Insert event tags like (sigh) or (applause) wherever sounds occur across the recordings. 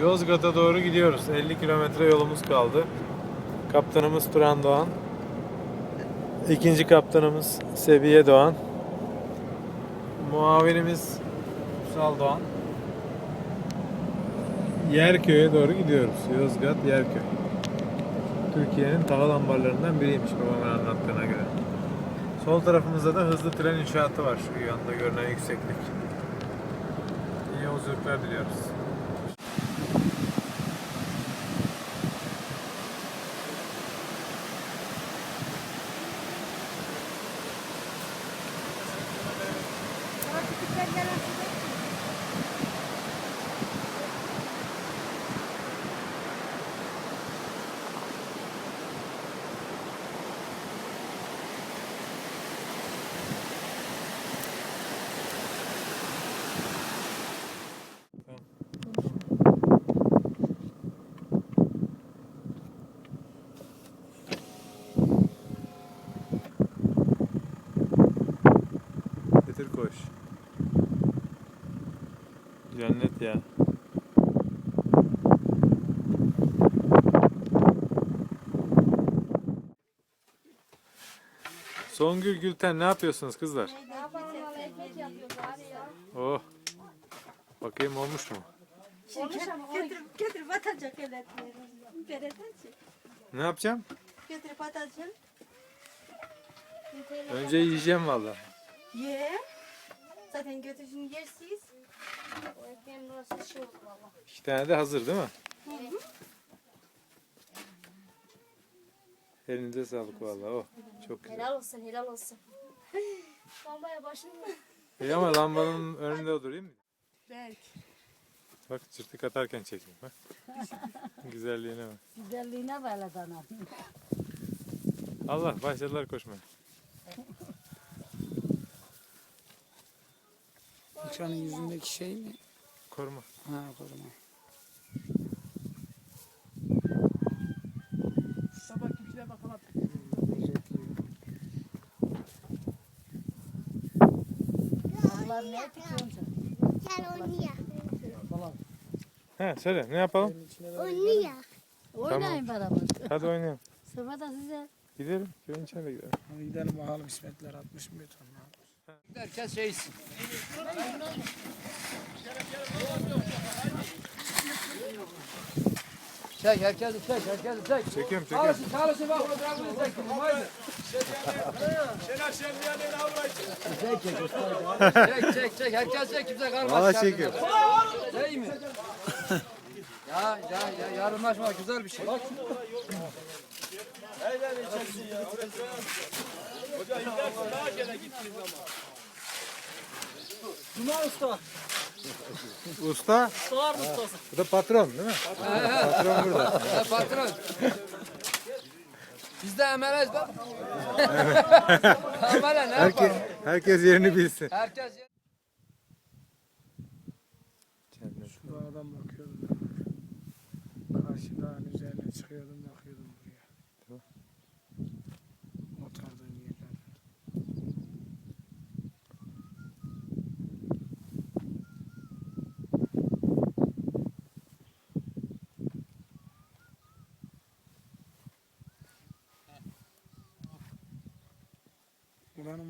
Yozgat'a doğru gidiyoruz. 50 kilometre yolumuz kaldı. Kaptanımız Turan Doğan. İkinci kaptanımız Seviye Doğan. Muavinimiz Sal Doğan. Yerköy'e doğru gidiyoruz. Yozgat Yerköy. Türkiye'nin tahıl ambarlarından biriymiş babamın anlattığına göre. Sol tarafımızda da hızlı tren inşaatı var şu yanda görünen yükseklik. İyi yolculuklar diliyoruz. Getir koş. Cennet ya. Songül Gülten ne yapıyorsunuz kızlar? Ne yapalım valla ekmek yapıyoruz abi ya. Oh. Bakayım olmuş mu? Olmuş ama oy. Getirip getirip atacak eletleri. Beredecek. Ne yapacağım? Getirip atacak. Önce yiyeceğim valla. Ye. Zaten götürsün yersiz. O ekmeğin burası şey oldu valla. İki tane de hazır değil mi? Elinize sağlık valla. Oh. Çok güzel. Helal olsun helal olsun. (laughs) Bombaya başını İyi ama lambanın önünde durayım mı? Belki. Bak çırtık atarken çekeyim. Bak. (laughs) Güzelliğine bak. Güzelliğine dana. Allah başladılar koşmaya. Ekranın yüzündeki şey mi? Koruma. Ha koruma. Allah ne tutuyorsun sen? Gel oynuyor. He söyle ne yapalım? Oynuyor. Oynayın beraber. Hadi oynayalım. Sıfır da size. Gidelim. Köyün içine gidelim. Hadi gidelim bakalım İsmetler 60 mı ton ya. Herkes şey içsin. Çek herkes çek herkes çek. Çekiyorum çekiyorum. Çalışın çalışın bak o tarafını çek. Haydi. Çek çek çek çek çek herkes çek kimse kalmaz. Valla çekiyorum. Değil mi? ya ya ya yarınlaşma güzel bir şey. Usta. Bu da patron değil mi? patron burada. (laughs) Ya patron. Biz de emeliz bak. (laughs) Emele ne Herkes, yapalım? herkes yerini bilsin. Herkes Şu dağdan bakıyordum. ben. Karşı dağın üzerine çıkıyordum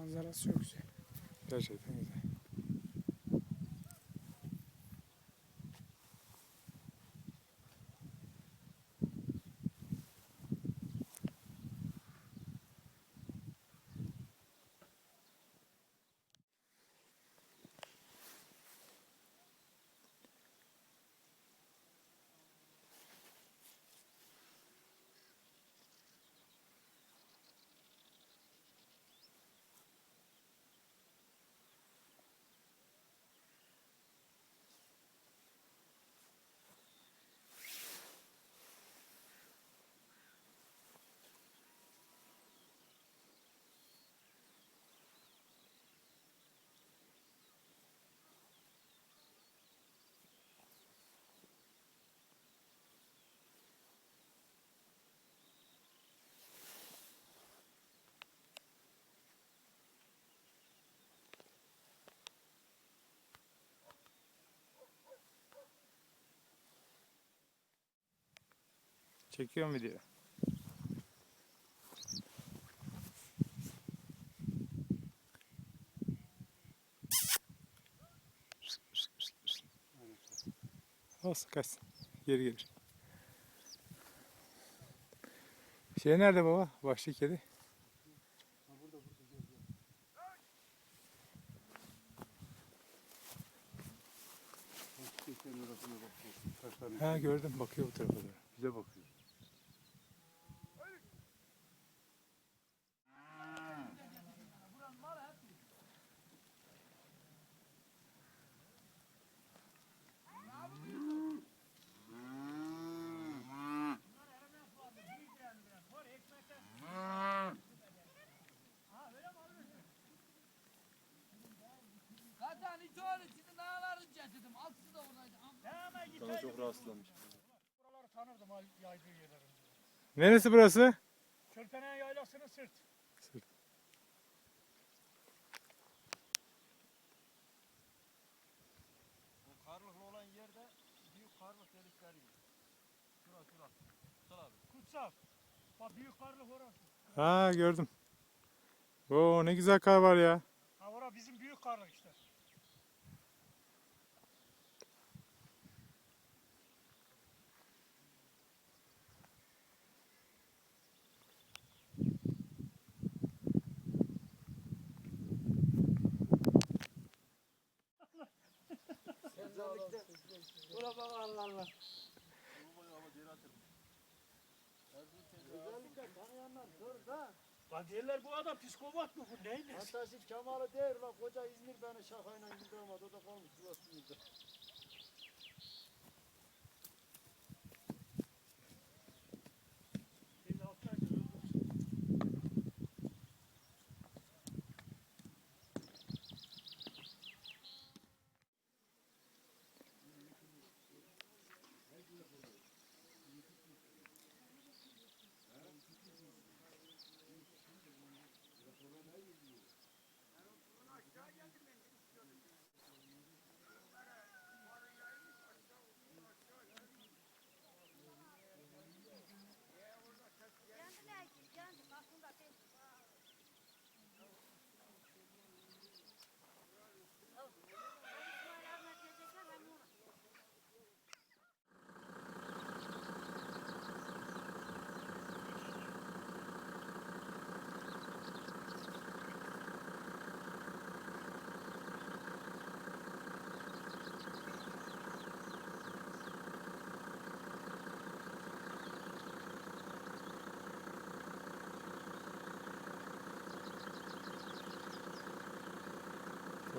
manzarası çok güzel. Gerçekten güzel. Çekiyorum video. Olsun kaçsın. Geri gelir. Şey nerede baba? Vahşi kedi. Ha gördüm bakıyor bu tarafa doğru. Bize bakıyor. Neresi burası? Çölpene yaylasının sırt. Karlıklı olan yerde büyük karlık delikleri. Şura şura. Kutsal. Bak büyük karlık orası. Ha gördüm. Oo ne güzel kar var ya. Ha orası bizim büyük karlık işte. Bak Allah Allah. Lan diyorlar bu adam psikopat mı bu neymiş? Hatta siz Kemal'ı değil lan koca İzmir beni şakayla güldüremedi o da kalmış Sivas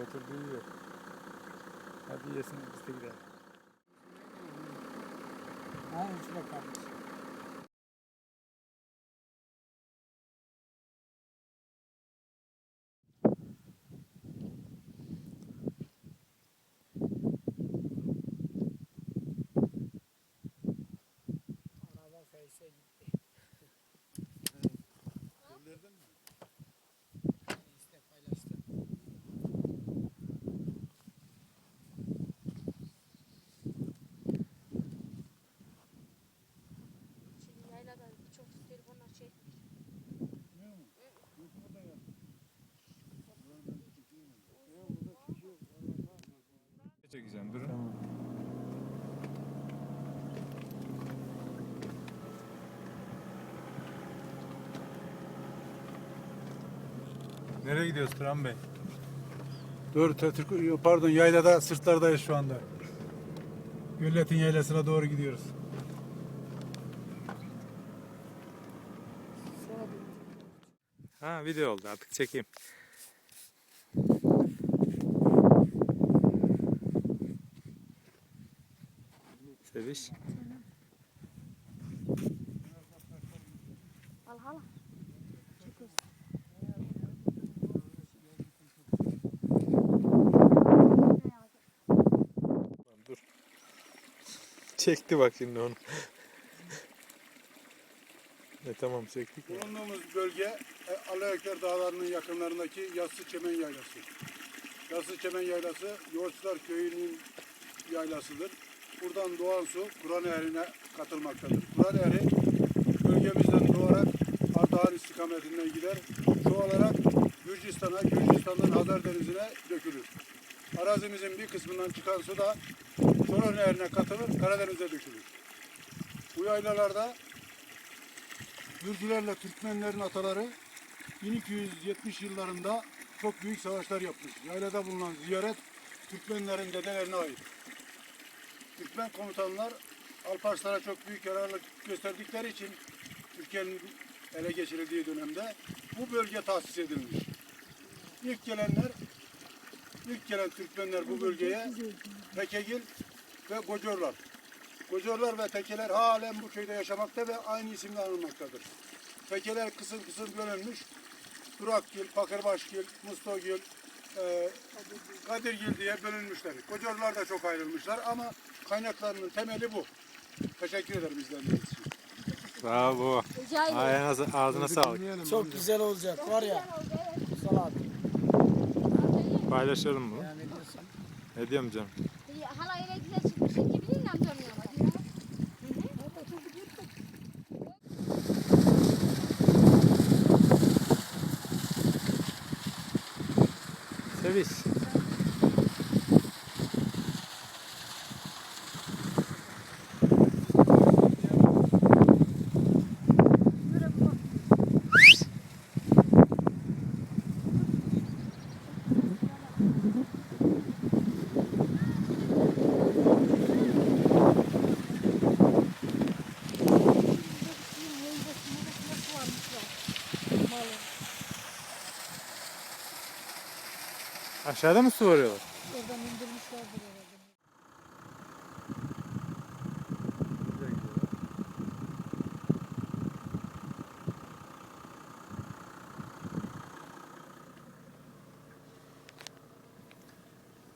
Oturduğu yiyor. Hadi yesin biz de gidelim. Ha içine kalmış. Çekeceğim durun. Nereye gidiyoruz Turan Bey? Dur Türk, pardon yaylada sırtlardayız şu anda. Gülletin yaylasına doğru gidiyoruz. Ha video oldu artık çekeyim. Seviş. Al hala. Dur. Çekti bak şimdi onu. (laughs) e tamam çektik. Bulunduğumuz bölge e, Alaöker Dağları'nın yakınlarındaki Yassı Çemen Yaylası. Yassı Çemen Yaylası Yoğurtçular Köyü'nün yaylasıdır. Buradan doğan su Kur'an Nehri'ne katılmaktadır. Kur'an Nehri bölgemizden doğarak Ardahan istikametinden gider. Su olarak Gürcistan'a, Gürcistan'dan Hazar Denizi'ne dökülür. Arazimizin bir kısmından çıkan su da Çoruh Nehri'ne katılır, Karadeniz'e dökülür. Bu yaylalarda Gürcülerle Türkmenlerin ataları 1270 yıllarında çok büyük savaşlar yapmış. Yaylada bulunan ziyaret Türkmenlerin dedelerine ait. Türkmen komutanlar Alparslan'a çok büyük yararlılık gösterdikleri için Türkiye'nin ele geçirildiği dönemde bu bölge tahsis edilmiş. İlk gelenler, ilk gelen Türkmenler bu bölgeye Tekegil ve Gocurlar. Gocurlar ve Tekeler halen bu köyde yaşamakta ve aynı isimle anılmaktadır. Tekeler kısım kısım bölünmüş. Durakgil, Fakırbaşgil, Mustogil, e, Kadirgil diye bölünmüşler. Gocurlar da çok ayrılmışlar ama kaynaklarının temeli bu. Teşekkür ederim izlediğiniz için. Bravo. Ayağına, ağzına sağlık. Çok güzel olacak var ya. Abi. Paylaşalım bunu. Yani ne diyorsun? Ne diyorum canım? Hala öyle güzel çıkmış ki bilin amcam ya. Seviş. Aşağıda mı su varıyorlar? Oradan indirmişlerdir herhalde.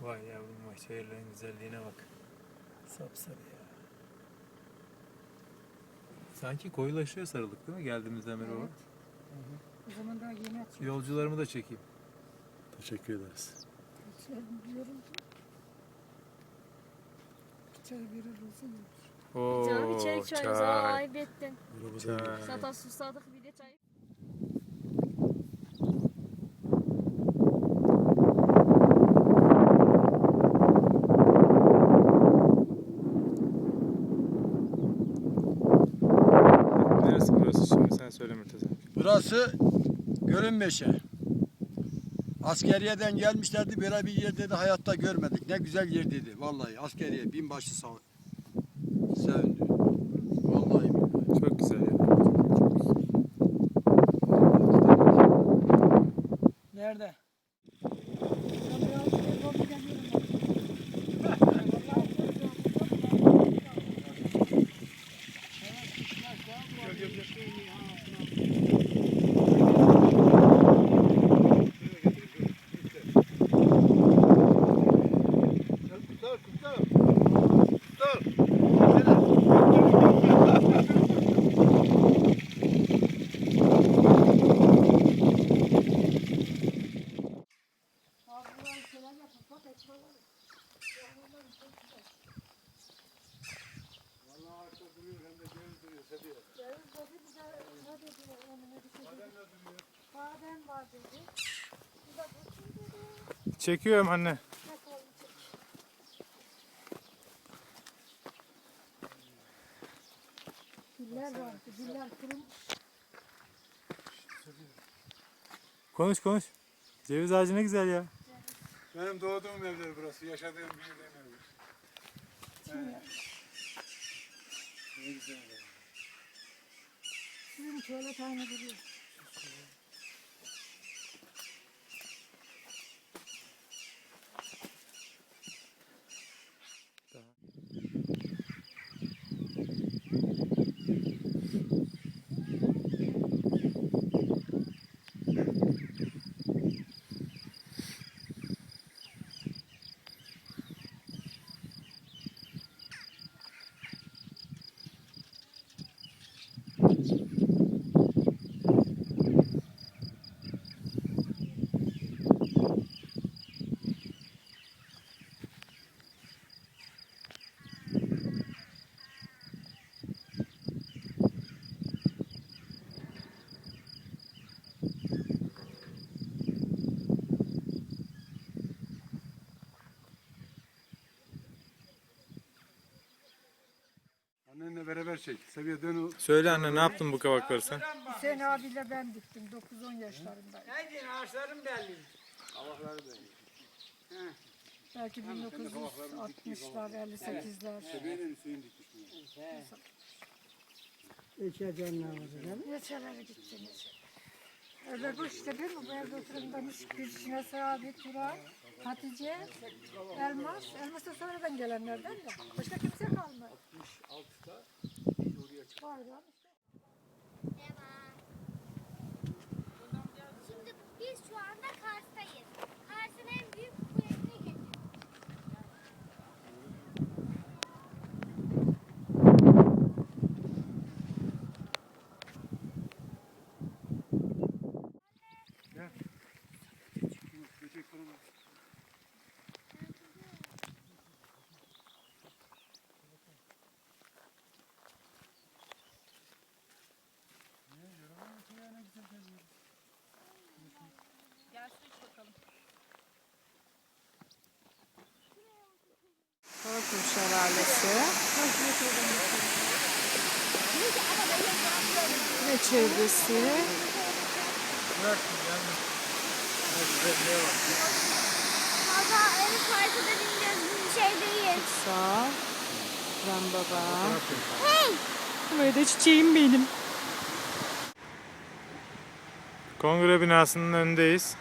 Vay yavrum vay şehirlerin güzelliğine bak. Sapsarı ya. Sanki koyulaşıyor sarılık değil mi geldiğimizden beri o? O zaman daha yeni açıyor. Yolcularımı da çekeyim. Teşekkür ederiz. Yoruldu. Çay verir olsun. Oo, Canım içerik çayı çay. ayıp ettin. çay. Zaten susadık bir de çay. Neresi burası şimdi sen söyle Mürteza. Burası Gölünmeşe. Askeriyeden gelmişlerdi böyle bir yer dedi hayatta görmedik. Ne güzel yer dedi vallahi askeriye binbaşı sağ sevindi. Vallahi billahi. Çok güzel ya. Nerede? Kutsal, kutsal. Kutsal. Badem var dedi. Çekiyorum anne. Güller var. Güller kurumuş. Konuş konuş. Ceviz ağacı ne güzel ya. Benim doğduğum evler burası. Yaşadığım evler. Evet. Ne güzel. Şöyle tane duruyor. Çek. Seviye dön. Söyle anne ne yaptın bu kavakları sen? Hüseyin abiyle ben diktim 9-10 yaşlarındayım. Hadi ağaçlarım belli. Belki 1960'lar, 58'ler. Seviyeyle Hüseyin dikmiş bunu. Geçeleri gittiniz. Öyle bu işte değil mi? Bu evde oturan danış Gülçin abi, Turay, Hatice, Elmas. Elmas da sonradan gelenlerden de. Başka kimse kalmadı. Bayram. Şimdi Korkun şelalesi. Ve çevresi. Valla evet Kars'ta bineceğiz. Bir şey değil. Sağ. Ram baba. Hey! De çiçeğim benim. Kongre binasının önündeyiz.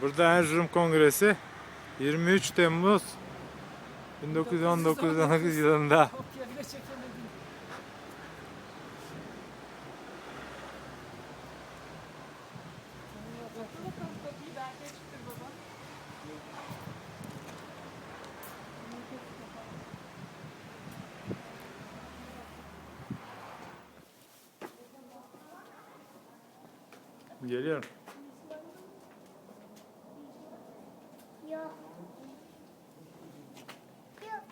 Burada Erzurum Kongresi 23 Temmuz 1919 yılında geliyorum. Yok. Yok.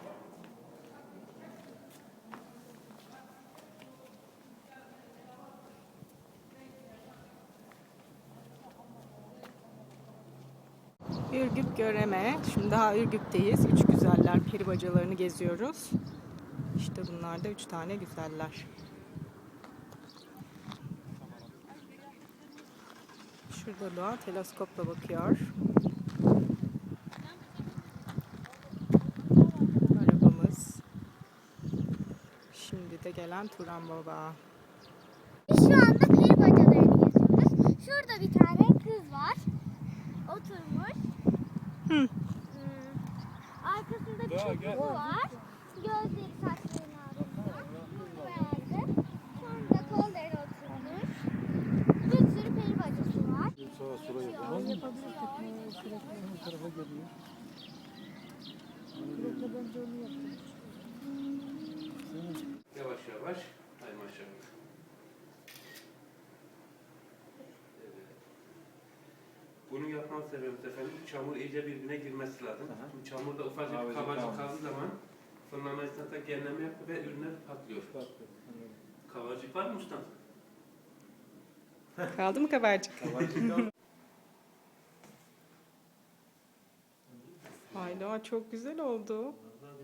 Ürgüp Göreme. Şimdi daha Ürgüp'teyiz. Üç güzeller peri bacalarını geziyoruz. İşte bunlar da üç tane güzeller. Şurada Doğa teleskopla bakıyor. Arabamız. Şimdi de gelen Turan Baba. Biz şu anda peri bacalarını geziyoruz. Şurada bir tane kız var. Oturmuş. Hmm. Arkasında bir çocuğu var. Gözleri saçlarının arasında. Beyazı. Sonra da kolları oturmuş. Bir sürü peri bacası var. Yavaş yavaş. Hay maşallah. Evet. Bunu yapmam sebebimiz efendim çamur iyice birbirine girmesi lazım. Bu çamurda ufacık bir kabarcık kaldığı zaman fırınlama esnasında genleme yapıyor ve ürünler patlıyor. Kabarcık var mı ustam? Kaldı mı kabarcık? Hayda çok güzel oldu. Vallahi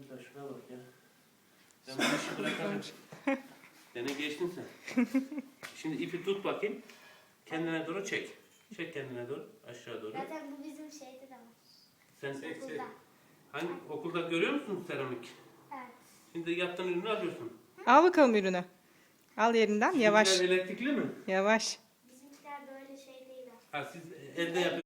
bir de şuna bak ya. Ben bu işi bırakarım. Beni geçtin sen. Şimdi ipi tut bakayım. Kendine doğru çek. Çek kendine doğru. Aşağı doğru. Zaten bu bizim şeyde de var. Sen Okulda. hangi okulda görüyor musun seramik? Evet. Şimdi yaptığın ürünü alıyorsun. Al bakalım ürünü. Al yerinden yavaş. Bizimkiler elektrikli mi? Yavaş. Ha siz elde yapıyorsunuz.